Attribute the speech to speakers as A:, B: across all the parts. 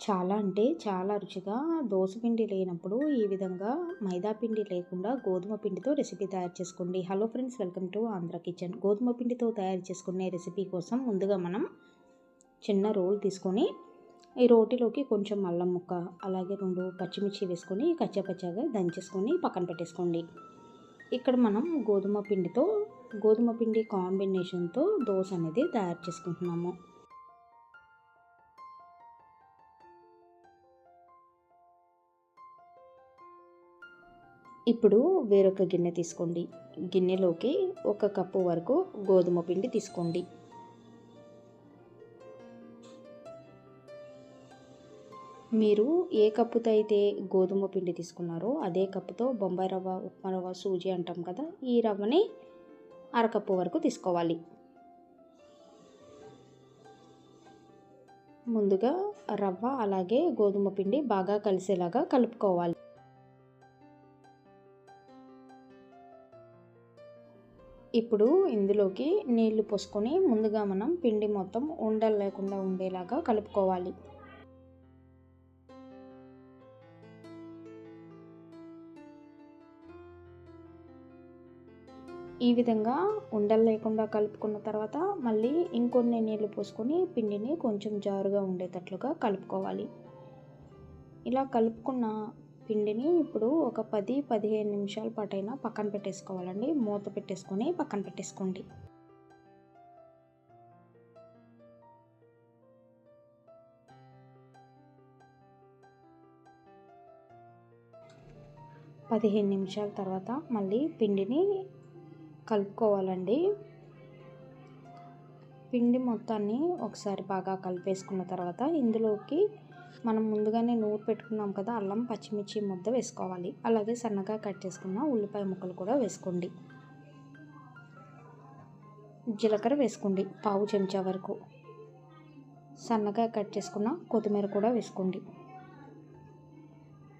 A: చాలా అంటే చాలా రుచిగా దోస పిండి లేనప్పుడు ఈ విధంగా మైదా పిండి లేకుండా గోధుమ పిండితో రెసిపీ తయారు చేసుకోండి. Hello friends welcome to Andhra kitchen. గోధుమ పిండితో తయారు చేసుకునే రెసిపీ కోసం ముందుగా మనం చిన్న రోల్ తీసుకొని ఈ రోటిలోకి కొంచెం అల్లం ముక్క అలాగే రెండు పచ్చిమిర్చి వేసుకొని కచ్చాపచ్చాగా దంచేసుకొని పక్కన పెట్టేసుకోండి. ఇక్కడ మనం గోధుమ పిండితో గోధుమ పిండి కాంబినేషన్తో దోశ అనేది తయారు చేసుకుంటున్నాము. ఇప్పుడు వేరొక గిన్నె తీసుకోండి. గిన్నెలోకి ఒక కప్పు వరకు గోధుమ పిండి తీసుకోండి. మీరు ఏ కప్పుతో అయితే గోధుమ పిండి తీసుకున్నారో అదే కప్పుతో బొంబాయి రవ్వ ఉప్మా రవ్వ సూజీ అంటాం కదా ఈ రవ్వని అరకప్పు వరకు తీసుకోవాలి. ముందుగా రవ్వ అలాగే గోధుమ పిండి బాగా కలిసేలాగా కలుపుకోవాలి. ఇప్పుడు ఇందులోకి నీళ్ళు పోసుకొని ముందుగా మనం పిండి మొత్తం ఉండలు లేకుండా ఉండేలాగా కలుపుకోవాలి. ఈ విధంగా ఉండలు లేకుండా కలుపుకున్న తర్వాత మళ్ళీ ఇంకొన్ని నీళ్ళు పోసుకొని పిండిని కొంచెం జారుగా ఉండేటట్లుగా కలుపుకోవాలి. ఇలా కలుపుకున్న పిండిని ఇప్పుడు ఒక పది పదిహేను నిమిషాల పాటైనా పక్కన పెట్టేసుకోవాలండి. మూత పెట్టేసుకొని పక్కన పెట్టేసుకోండి. పదిహేను నిమిషాల తర్వాత మళ్ళీ పిండిని కలుపుకోవాలండి. పిండి మొత్తాన్ని ఒకసారి బాగా కలిపేసుకున్న తర్వాత ఇందులోకి మనం ముందుగానే నూరు పెట్టుకున్నాం కదా అల్లం పచ్చిమిర్చి ముద్ద వేసుకోవాలి. అలాగే సన్నగా కట్ చేసుకున్న ఉల్లిపాయ ముక్కలు కూడా వేసుకోండి. జీలకర్ర వేసుకోండి పావు చెంచా వరకు. సన్నగా కట్ చేసుకున్న కొత్తిమీర కూడా వేసుకోండి.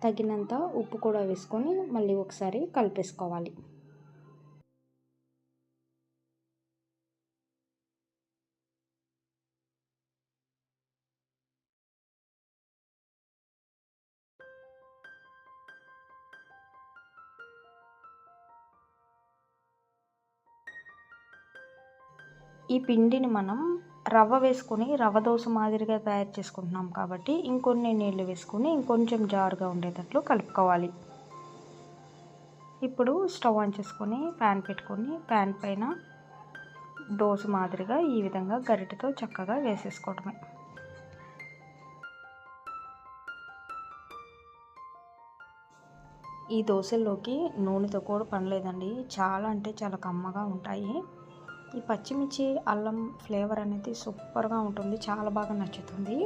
A: తగినంత ఉప్పు కూడా వేసుకొని మళ్ళీ ఒకసారి కలిపేసుకోవాలి. ఈ పిండిని మనం రవ్వ వేసుకొని రవ్వ దోశ మాదిరిగా తయారు చేసుకుంటున్నాం కాబట్టి ఇంకొన్ని నీళ్ళు వేసుకొని ఇంకొంచెం జారుగా ఉండేటట్లు కలుపుకోవాలి. ఇప్పుడు స్టవ్ ఆన్ చేసుకొని ప్యాన్ పెట్టుకొని ప్యాన్ పైన దోశ మాదిరిగా ఈ విధంగా గరిటెతో చక్కగా వేసేసుకోవడమే. ఈ దోశల్లోకి నూనెతో కూడా పనిలేదండి. చాలా అంటే చాలా కమ్మగా ఉంటాయి. ఈ పచ్చిమిర్చి అల్లం ఫ్లేవర్ అనేది సూపర్గా ఉంటుంది. చాలా బాగా నచ్చుతుంది.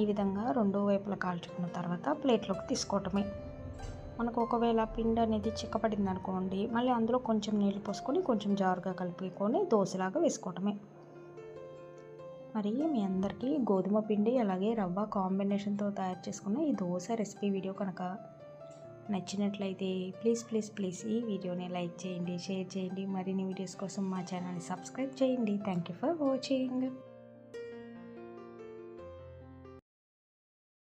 A: ఈ విధంగా రెండు వైపులా కాల్చుకున్న తర్వాత ప్లేట్లోకి తీసుకోవటమే. మనకు ఒకవేళ పిండి అనేది చిక్కపడింది అనుకోండి మళ్ళీ అందులో కొంచెం నీళ్ళు పోసుకొని కొంచెం జారుగా కలుపుకొని దోశలాగా వేసుకోవటమే. మరి మీ అందరికీ గోధుమ పిండి అలాగే రవ్వ కాంబినేషన్తో తయారు చేసుకున్న ఈ దోశ రెసిపీ వీడియో కనుక నచ్చినట్లయితే ప్లీజ్ ప్లీజ్ ప్లీజ్ ఈ వీడియోని లైక్ చేయండి షేర్ చేయండి. మరిన్ని వీడియోస్ కోసం మా ఛానల్ని సబ్స్క్రైబ్ చేయండి. Thank you for watching.